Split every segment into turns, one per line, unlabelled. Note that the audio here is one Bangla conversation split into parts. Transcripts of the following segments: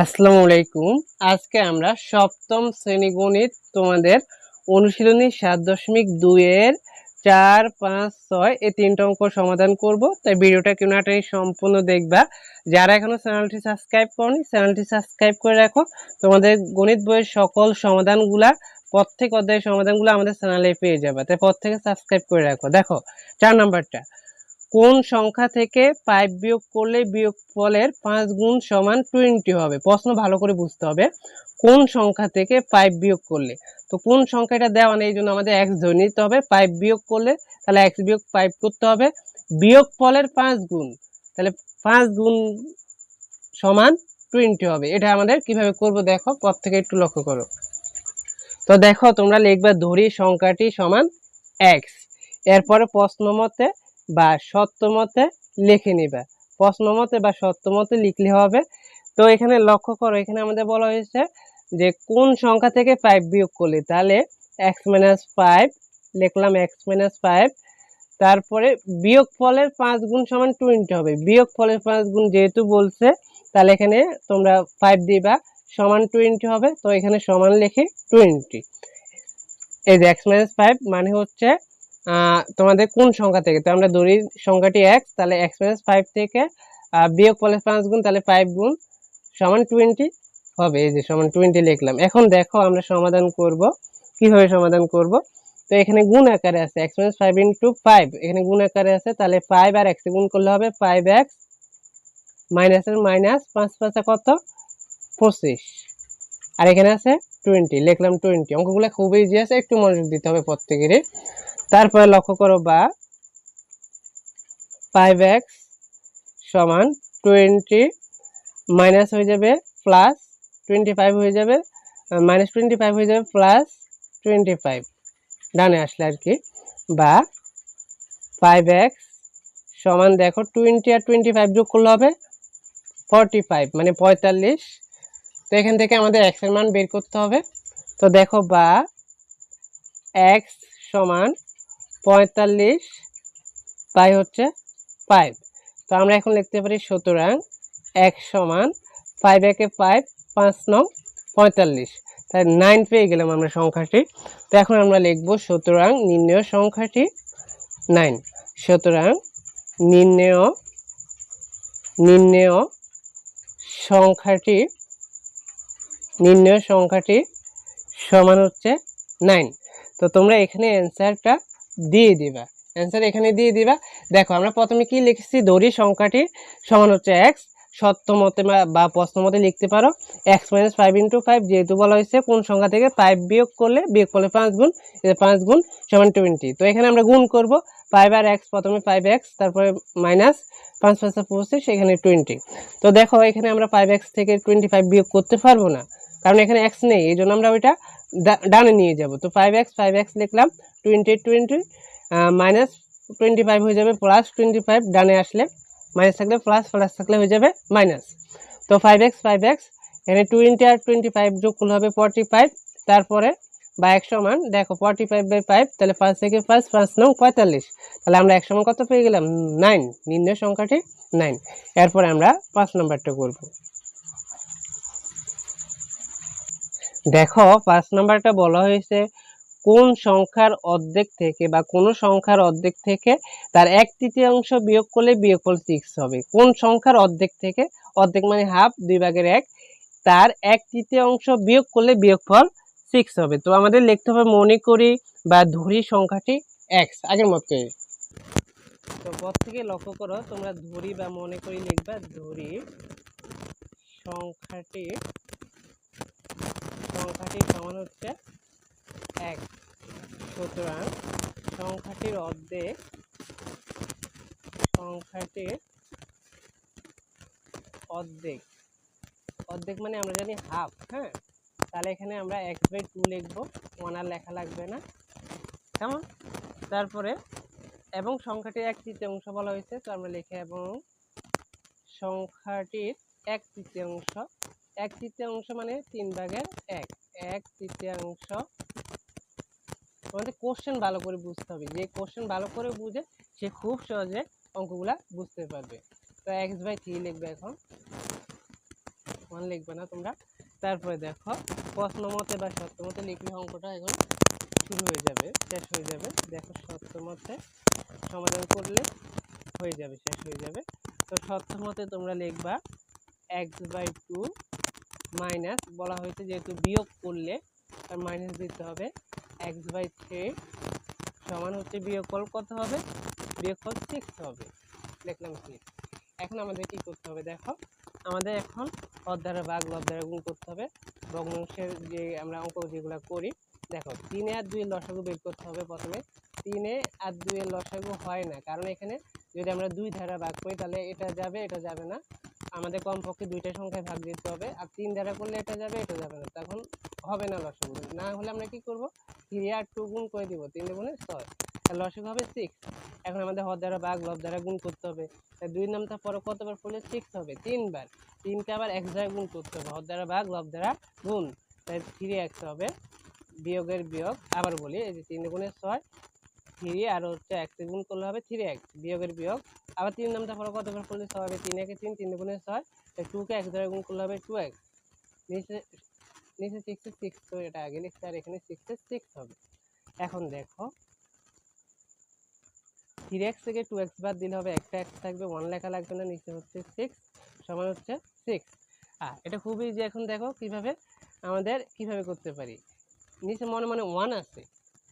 আসসালামু আলাইকুম। আজকে আমরা সপ্তম শ্রেণি গণিত তোমাদের অনুশীলনী সাত দশমিক দুইয়ের চার, পাঁচ, ছয় এই তিনটা অঙ্ক সমাধান করব। তাই ভিডিওটা কেউ নাটাই সম্পূর্ণ দেখবা। যারা এখনও চ্যানেলটি সাবস্ক্রাইব করনি, চ্যানেলটি সাবস্ক্রাইব করে রাখো। তোমাদের গণিত বইয়ের সকল সমাধানগুলা, প্রত্যেক অধ্যায়ের সমাধানগুলো আমাদের চ্যানেলে পেয়ে যাবে। তাই প্রত্যেকে সাবস্ক্রাইব করে রাখো। দেখো, চার নাম্বারটা। কোন সংখ্যা থেকে ফাইভ বিয়োগ করলে বিয়োগ ফলের পাঁচ গুণ সমান টোয়েন্টি হবে? প্রশ্ন ভালো করে বুঝতে হবে। কোন সংখ্যা থেকে ফাইভ বিয়োগ করলে? তো কোন সংখ্যাটা দেওয়া নেই এই জন্য আমাদের এক্স ধরে নিতে হবে। ফাইভ বিয়োগ করলে তাহলে এক্স বিয়োগ ফাইভ করতে হবে। বিয়োগ ফলের পাঁচ গুণ, তাহলে পাঁচ গুণ সমান টোয়েন্টি হবে। এটা আমাদের কীভাবে করব দেখো, পর থেকে একটু লক্ষ্য করো। তো দেখো তোমরা লিখবে ধরি সংখ্যাটি সমান এক্স এরপরে প্রশ্ন মতে বা সত্য মতে লিখে নিবে। প্রশ্ন মতে বা সত্য মতে লিখলে হবে। তো এখানে লক্ষ্য করো, এখানে আমাদের বলা হয়েছে যে কোন সংখ্যা থেকে ফাইভ বিয়োগ করলে? তাহলে এক্স মাইনাস ফাইভ লিখলাম এক্স মাইনাস ফাইভ তারপরে বিয়োগ ফলের পাঁচ গুণ সমান টোয়েন্টি হবে। বিয়োগ ফলের পাঁচ গুণ যেহেতু বলছে, তাহলে এখানে তোমরা ফাইভ দিবা, সমান টোয়েন্টি হবে। তো এখানে সমান লেখে টোয়েন্টি এই যে এক্স মাইনাস ফাইভ মানে হচ্ছে তোমাদের কোন সংখ্যা থেকে? তো আমরা ধরি সংখ্যাটি এক্স তাহলে এক্স মাইনাস ফাইভ থেকে বিয়োগ ফলের পাঁচ গুণ, তাহলে ফাইভ গুণ সমান টোয়েন্টি হবে। এই যে সমান টোয়েন্টি লিখলাম। এখন দেখো আমরা সমাধান করব। কীভাবে সমাধান করব? তো এখানে গুণ আকারে আছে X minus five into five এখানে গুণ আকারে আছে, তাহলে ফাইভ আর এক্স গুণ করলে হবে ফাইভ এক্স মাইনাসের মাইনাস পাঁচ পাঁচা কত? পঁচিশ। আর এখানে আছে টোয়েন্টি লিখলাম টোয়েন্টি অঙ্কগুলো খুবই ইজি আছে, একটু মনোযোগ দিতে হবে প্রত্যেকেরই। তারপরে লক্ষ্য করো বা ফাইভ এক্স সমান টোয়েন্টি মাইনাস হয়ে যাবে প্লাস টোয়েন্টি ফাইভ হয়ে যাবে মাইনাস টোয়েন্টি ফাইভ হয়ে যাবে প্লাস টোয়েন্টি ফাইভ ডানে আসলে আর কি। বা ফাইভ এক্স সমান দেখো টোয়েন্টি আর টোয়েন্টি ফাইভ যোগ করলে হবে ফর্টি ফাইভ মানে পঁয়তাল্লিশ। তো এখান থেকে আমাদের এক্সের মান বের করতে হবে। তো দেখো বা এক্স সমান পঁয়তাল্লিশ বাই হচ্ছে ফাইভ তো আমরা এখন লিখতে পারি সুতরাং এক সমান ফাইভ একে ফাইভ পাঁচ নং পঁয়তাল্লিশ। তাই নাইন পেয়ে গেলাম আমরা সংখ্যাটি। তো এখন আমরা লিখব সুতরাং নির্ণয় সংখ্যাটি নাইন সুতরাং নির্ণয় নির্ণয় সংখ্যাটি নির্ণয় সংখ্যাটি সমান হচ্ছে নাইন তো তোমরা এখানে অ্যান্সারটা দিয়ে দিবা। অ্যান্সার এখানে দিয়ে দিবা। দেখো, আমরা প্রথমে কি লিখেছি? দড়ি সংখ্যাটি সমান হচ্ছে এক্স সত্য মতে বা- বা প্রশ্ন মতে লিখতে পারো। X minus five into five যেহেতু বলা হয়েছে, কোন সংখ্যা থেকে ফাইভ বিয়োগ করলে বিয়োগ করলে পাঁচ গুণ পাঁচ গুণ সমান টোয়েন্টি তো এখানে আমরা গুণ করব। ফাইভ আর এক্স প্রথমে ফাইভ এক্স তারপরে মাইনাস পাঁচ পাঁচ পঁচিশ এখানে টোয়েন্টি তো দেখো, এখানে আমরা ফাইভ এক্স থেকে টোয়েন্টি ফাইভ বিয়োগ করতে পারব না। কারণ এখানে এক্স নেই, এই জন্য আমরা ওইটা ডানে নিয়ে যাব। তো ফাইভ এক্স ফাইভ এক্স লিখলাম। Twenty twenty minus twenty five হয়ে যাবে প্লাস টোয়েন্টি ফাইভ ডানে আসলে মাইনাস থাকলে প্লাস প্লাস থাকলে হয়ে যাবে মাইনাস তো ফাইভ এক্স ফাইভ এক্স এখানে টোয়েন্টি আর টোয়েন্টি ফাইভ যোগ করলে হবে ফর্টি ফাইভ তারপরে বা এক সমান, দেখো ফর্টি ফাইভ বাই ফাইভ তাহলে পাঁচ থেকে পাঁচ পাঁচ নং পঁয়তাল্লিশ, তাহলে আমরা এক সমান কত পেয়ে গেলাম? নাইন নির্ণয় সংখ্যাটি নাইন এরপরে আমরা পাঁচ নম্বরটা করব। দেখো পাঁচ নাম্বারটা বলা হয়েছে কোন সংখ্যার অর্ধেক থেকে বা কোন সংখ্যার অর্ধেক থেকে তার এক তৃতীয়াংশ বিয়োগ করলে বিয়োগফল সিক্স হবে। কোন সংখ্যার অর্ধেক থেকে, অর্ধেক মানে হাফ দুই ভাগের এক, তার এক তৃতীয়াংশ বিয়োগ করলে বিয়োগফল সিক্স হবে। তো আমাদের লিখতে হবে মনে করি বা ধরি সংখ্যাটি এক্স আগের মতোই তো পর থেকে লক্ষ্য করো, তোমরা ধরি বা মনে করি লিখবা, ধরি সংখ্যাটি সংখ্যাটি সমান হচ্ছে এক সুতরাং সংখ্যাটির অর্ধেক সংখ্যাটির অর্ধেক। অর্ধেক মানে আমরা জানি হাফ হ্যাঁ? তাহলে এখানে আমরা এক্স বাই টু লিখব ওয়ান আর লেখা লাগবে না। কেমন? তারপরে, এবং সংখ্যাটির এক তৃতীয়াংশ বলা হয়েছে, তো আমরা লিখে এবং সংখ্যাটির এক তৃতীয়াংশ এক তৃতীয়াংশ মানে তিন ভাগের এক এক তৃতীয়াংশ আমাদের কোশ্চেন ভালো করে বুঝতে হবে। যে কোশ্চেন ভালো করে বুঝে সে খুব সহজে অঙ্কগুলা বুঝতে পারবে। তো এক্স বাই থ্রি লিখবে এখন। ওয়ান লিখবে না তোমরা। তারপরে দেখো, প্রশ্ন মতে বা সত্য মতে লিখলে অঙ্কটা এখন শুরু হয়ে যাবে, শেষ হয়ে যাবে। দেখো সত্য মতে সমাধান করলে হয়ে যাবে, শেষ হয়ে যাবে। তো সত্য মতে তোমরা লিখবা এক্স বাই টু মাইনাস বলা হয়েছে যেহেতু বিয়োগ করলে তার মাইনাস দিতে হবে। এক্স বাই থ্রি সমান হচ্ছে বিয়োগফল কত হবে? বিয়োগফল সিক্স হবে। দেখলাম সিক্স এখন আমাদের কি করতে হবে দেখো? আমাদের এখন পদ দ্বারা লব দ্বারা গুণ করতে হবে। ভগ্নাংশের যে আমরা অঙ্ক যেগুলো করি, দেখো, তিনে আর দুইয়ের লসাগু বের করতে হবে প্রথমে। তিনে আর দুইয়ের লসাগু হয় না। কারণ এখানে যদি আমরা দুই ধারা ভাগ করি, তাহলে এটা যাবে এটা যাবে না। আমাদের কমপক্ষে দুইটা সংখ্যায় ভাগ দিতে হবে আর তিন দ্বারা করলে এটা যাবে এটা যাবে না। তখন হবে না লসাগু না হলে আমরা কি করব? থ্রি আর টু গুণ করে দিব, তিন গুণে ছয়। তাহলে লসাগু হবে সিক্স এখন আমাদের হর দ্বারা ভাগ, লব দ্বারা গুণ করতে হবে। দুই নামটা পরে কতবার পড়লে সিক্স হবে? তিনবার। তিনকে আবার এক দ্বারা গুণ করতে হবে, হর দ্বারা ভাগ, লব দ্বারা গুণ। তাই থ্রি এক্স হবে, বিয়োগের বিয়োগ, আবার বলি, এই যে তিন গুণে ছয় থ্রি আর হচ্ছে এক্স গুণ করলে হবে থ্রি এক্স বিয়োগের বিয়োগ। আবার তিন নামটা পরে কতবার করলে ছয় হবে? তিন একে তিন তিন গুণে ছয়। টুকে এক দ্বারা গুণ করলে হবে টু এক্স নিচে নিচে সিক্সে সিক্স তো এটা আগে লিখছে আর এখানে সিক্সে সিক্স হবে। এখন দেখো থ্রি এক্স থেকে টু এক্স বাদ দিলে হবে একটা এক্স থাকবে ওয়ান লেখা লাগবে না, নিচে হচ্ছে সিক্স সমান হচ্ছে সিক্স আর এটা খুবই যে এখন দেখো কীভাবে আমাদের, কীভাবে করতে পারি। নিচে মনে মনে ওয়ান আছে।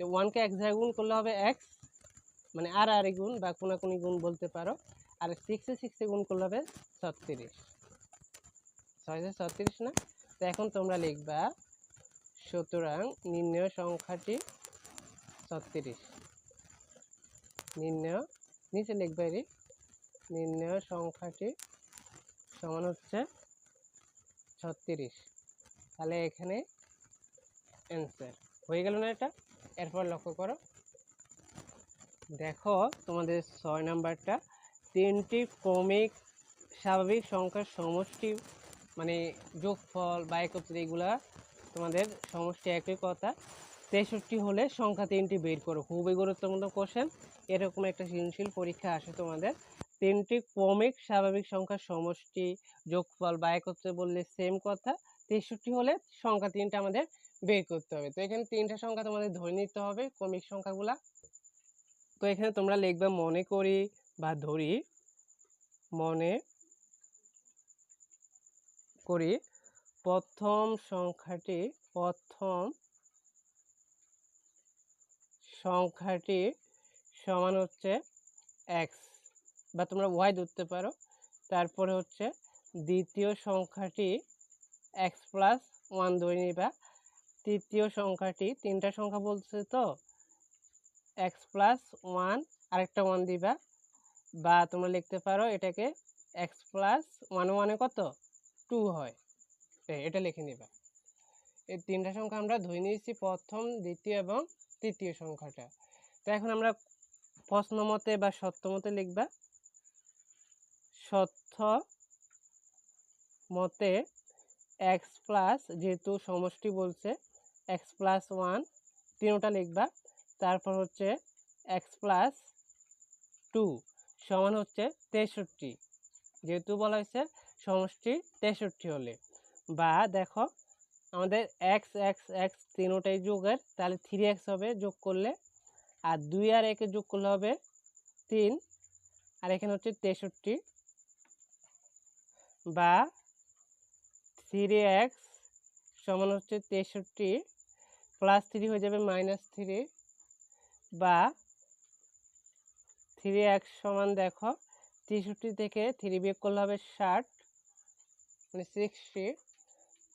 তো ওয়ানকে এক জায়গায় গুণ করলে হবে এক্স মানে আর আর গুণ বা কোনাকুনি গুণ বলতে পারো। আর সিক্সে সিক্সে গুণ করলে হবে ছত্রিশ। ছয় ছত্রিশ না? তো এখন তোমরা লিখবা, সুতরাং নির্ণয় সংখ্যাটি ছত্রিশ। নির্ণয়, নিচে লিখবে এরই নির্ণয় সংখ্যাটি সমান হচ্ছে ছত্রিশ। তাহলে এখানে অ্যান্সার হয়ে গেল না এটা? এরপর লক্ষ্য করো। দেখো তোমাদের ছয় নাম্বারটা। তিনটি ক্রমিক স্বাভাবিক সংখ্যার সমষ্টি মানে যোগফল বা একত্র এগুলা তোমাদের সমষ্টি একই কথা। তেষট্টি হলে সংখ্যা তিনটি বের করো। খুবই গুরুত্বপূর্ণ কোশ্চেন এরকম একটা সৃজনশীল পরীক্ষা আসে তোমাদের। তিনটি ক্রমিক স্বাভাবিক সংখ্যার সমষ্টি, যোগফল বা একত্রে বললে সেম কথা। তেষট্টি হলে সংখ্যা তিনটা আমাদের বের করতে হবে। তো এখানে তিনটা সংখ্যা তোমাদের ধরে নিতে হবে ক্রমিক সংখ্যাগুলা। তো এখানে তোমরা লিখবে মনে করি বা ধরি মনে করি প্রথম সংখ্যাটি প্রথম সংখ্যাটি সমান হচ্ছে এক্স বা তোমরা ওয়াই ধরতে পারো। তারপরে হচ্ছে দ্বিতীয় সংখ্যাটি এক্স প্লাস ওয়ান ধরে নিবা। তৃতীয় সংখ্যাটি তিনটা সংখ্যা বলছে তো? এক্স প্লাস ওয়ান আরেকটা ওয়ান দিবা। বা তোমরা লিখতে পারো এটাকে এক্স প্লাস ওয়ান ওয়ানে কত? টু হয়। এটা লিখে নিবা। এই তিনটা সংখ্যা আমরা ধরে নিয়েছি প্রথম, দ্বিতীয় এবং তৃতীয় সংখ্যাটা। তো এখন আমরা প্রশ্ন মতে বা সত্য মতে লিখবা। সত্য মতে এক্স প্লাস যেহেতু সমষ্টি বলছে এক্স প্লাস ওয়ান তিনোটা লিখবা। তারপর হচ্ছে এক্স প্লাস টু সমান হচ্ছে তেষট্টি। যেহেতু বলা হয়েছে, সমষ্টি তেষট্টি হলে। বা দেখো, আমাদের এক্স এক্স এক্স তিনোটাই যোগের, তাহলে থ্রি এক্স হবে যোগ করলে। আর দুই আর একে যোগ করলে হবে তিন। আর এখানে হচ্ছে তেষট্টি। বা থ্রি এক্স সমান হচ্ছে তেষট্টি। প্লাস থ্রি হয়ে যাবে মাইনাস থ্রি বা থ্রি এক্স সমান দেখো, তেষট্টি থেকে থ্রি বিয়োগ করলে হবে ষাট মানে সিক্সটি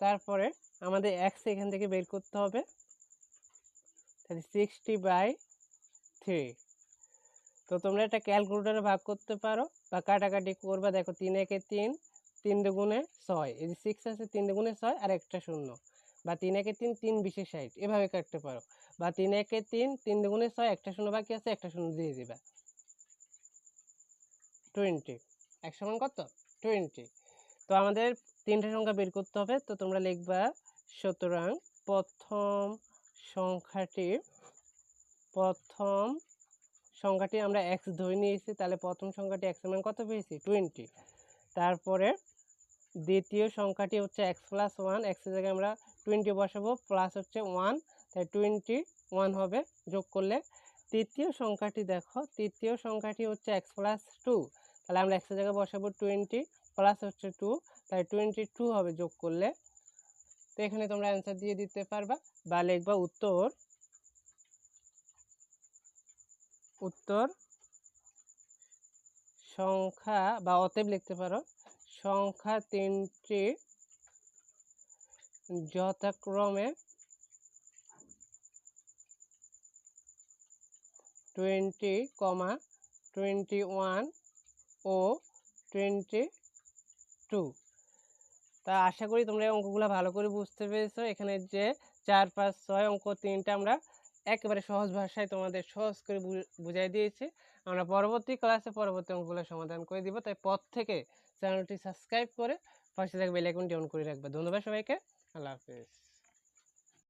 তারপরে আমাদের এক্স এখান থেকে বের করতে হবে, তাহলে সিক্সটি বাই থ্রি তো তোমরা এটা ক্যালকুলেটারে ভাগ করতে পারো বা কাটাকাটি করবে, দেখো তিন একে তিন তিন দুগুণে ছয়, এই যে সিক্স আছে তিন দুগুণে ছয় আর একটা শূন্য। বা তিন একে তিন তিন বিশে ষাট, এভাবে কাটতে পারো। বা তিন একে তিন তিন দুগুণে ছয়, একটা শূন্য বাকি আছে, একটা শূন্য দিয়ে দিবা। টোয়েন্টি এক সমান কত? টোয়েন্টি তো আমাদের তিনটে সংখ্যা বের করতে হবে, তো তোমরা লিখবা, সুতরাং প্রথম সংখ্যাটি প্রথম সংখ্যাটি আমরা এক্স ধরে নিয়েছি, তাহলে প্রথম সংখ্যাটি এক্স মান কত পেয়েছি? টোয়েন্টি তারপরে দ্বিতীয় সংখ্যাটি হচ্ছে এক্স প্লাস ওয়ান এক্সের জায়গায় আমরা টোয়েন্টি বসাবো প্লাস হচ্ছে ওয়ান তাই টোয়েন্টি ওয়ান হবে, যোগ করলে তৃতীয় সংখ্যাটি দেখো, তৃতীয় সংখ্যাটি হচ্ছে এক্স প্লাস টু তাহলে আমরা এক্সের জায়গায় বসাবো টোয়েন্টি প্লাস হচ্ছে টু তাই টোয়েন্টি টু হবে যোগ করলে। তো এখানে তোমরা অ্যান্সার দিয়ে দিতে পারবা, বা লিখবা উত্তর উত্তর সংখ্যা, বা অতএব লিখতে পারো, সংখ্যা তিনটি যথাক্রমে টোয়েন্টি কমা টোয়েন্টি ওয়ান ও টোয়েন্টি টু। তা আশা করি তোমরা এই অঙ্কগুলো ভালো করে বুঝতে পেরেছ। এখানে যে চার, পাঁচ, ছয় অঙ্ক তিনটা আমরা একেবারে সহজ ভাষায় তোমাদের সহজ করে বুঝাই দিয়েছি। আমরা পরবর্তী ক্লাসে পরবর্তী অঙ্কগুলো সমাধান করে দিব। তাই পর থেকে চ্যানেলটি সাবস্ক্রাইব করে পাশে থাকবে বেল আইকনটি অন করে রাখবে। ধন্যবাদ সবাইকে। আল্লাহ হাফিজ